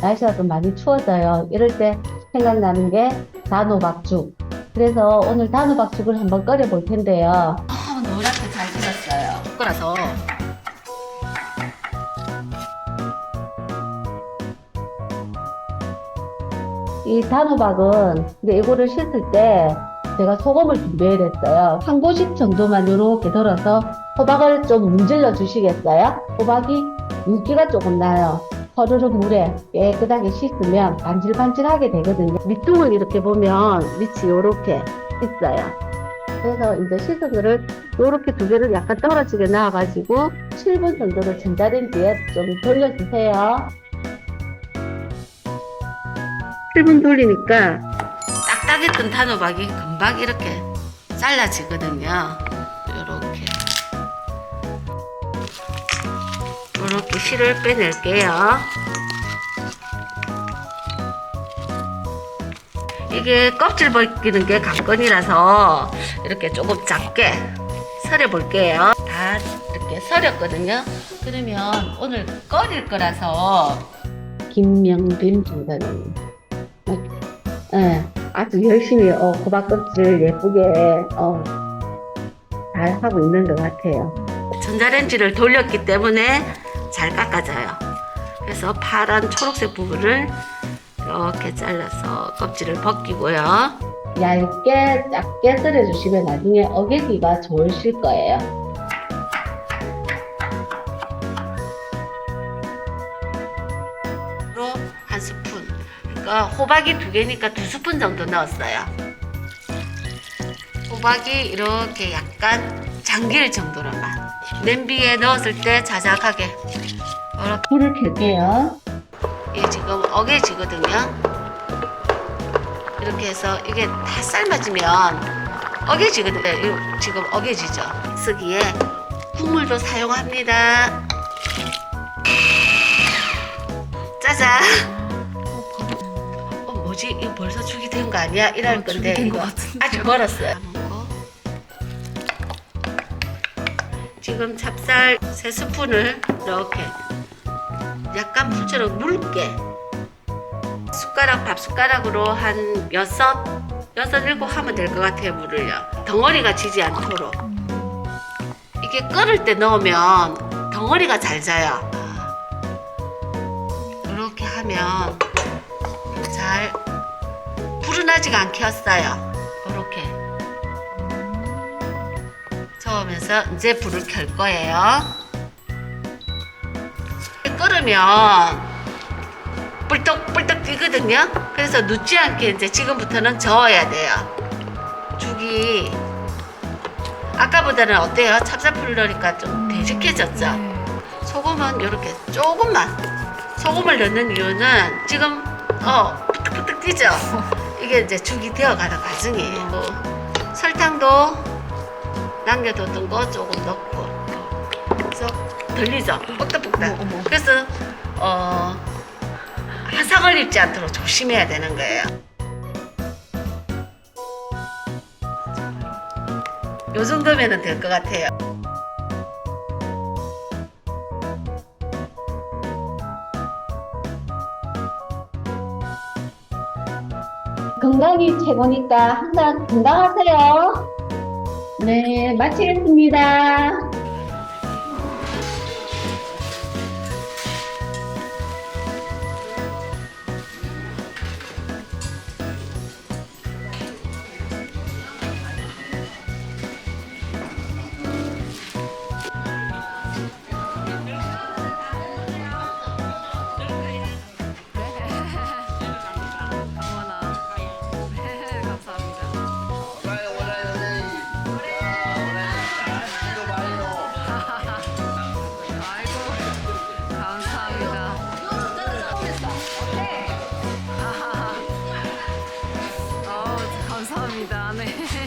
날씨가 좀 많이 추워져요. 이럴 때 생각나는 게 단호박죽. 그래서 오늘 단호박죽을 한번 끓여 볼 텐데요. 아, 노랗게 잘 익었어요. 끓어서 이 단호박은 근데 이거를 씻을 때 제가 소금을 준비해야 됐어요. 한 고씩 정도만 이렇게 덜어서 호박을 좀 문질러 주시겠어요? 호박이 윤기가 조금 나요. 허르르 물에 깨끗하게 씻으면 반질반질하게 되거든요. 밑둥을 이렇게 보면 밑이 이렇게 있어요. 그래서 이제 씻은 거를 이렇게 두 개를 약간 떨어지게 놔가지고 7분 정도를 전자레인지에 좀 돌려주세요. 7분 돌리니까 딱딱했던 단호박이 금방 이렇게 잘라지거든요. 이렇게 실을 빼낼게요. 이게 껍질 벗기는 게 관건이라서 이렇게 조금 작게 썰어 볼게요. 다 이렇게 썰었거든요. 그러면 오늘 끓일 거라서 김명빈 중사님. 예, 아주 열심히 어, 호박 껍질을 예쁘게 어, 잘 하고 있는 것 같아요. 전자레인지를 돌렸기 때문에 잘 깎아져요. 그래서 파란 초록색 부분을 이렇게 잘라서 껍질을 벗기고요. 얇게 작게 썰어주시면 나중에 어개기가 좋으실 거예요. 로한 스푼. 그러니까 호박이 두 개니까 두 스푼 정도 넣었어요. 호박이 이렇게 약간 잠길 정도로만. 냄비에 넣었을 때 자작하게. 이렇게 불을 켤게요. 이게 지금 어개지거든요. 이렇게 해서 이게 다 삶아지면 어개지거든요. 이거 지금 어개지죠. 쓰기에 국물도 사용합니다. 짜잔. 어, 뭐지? 이거 벌써 죽이 된 거 아니야? 이럴 건데 이거 아직 멀었어요. 지금 찹쌀 세 스푼을 이렇게 약간 풀처럼 묽게 숟가락 밥 숟가락으로 한 여섯 여섯 일곱 하면 될 것 같아요 물을요. 덩어리가 지지 않도록. 이게 끓을 때 넣으면 덩어리가 잘 자요. 이렇게 하면 잘 불은 아직 안 켰어요. 이렇게 저으면서 이제 불을 켤 거예요 끓으면 뿔떡뿔떡 뛰거든요. 그래서 눕지 않게 이제 지금부터는 저어야 돼요. 죽이 아까보다는 어때요? 찹쌀풀 넣으니까 좀 되직해졌죠? 소금은 이렇게 조금만 소금을 넣는 이유는 지금 어 푸득푸득 뛰죠? 이게 이제 죽이 되어가는 과정이에요. 설탕도 남겨뒀던 거 조금 넣고 그래서 들리죠? 뻑떡뻑떡. 그래서 어 화상을 입지 않도록 조심해야 되는 거예요. 요 정도면 될 것 같아요. 건강이 최고니까 항상 건강하세요. 네, 마치겠습니다. 감사합니다. 네.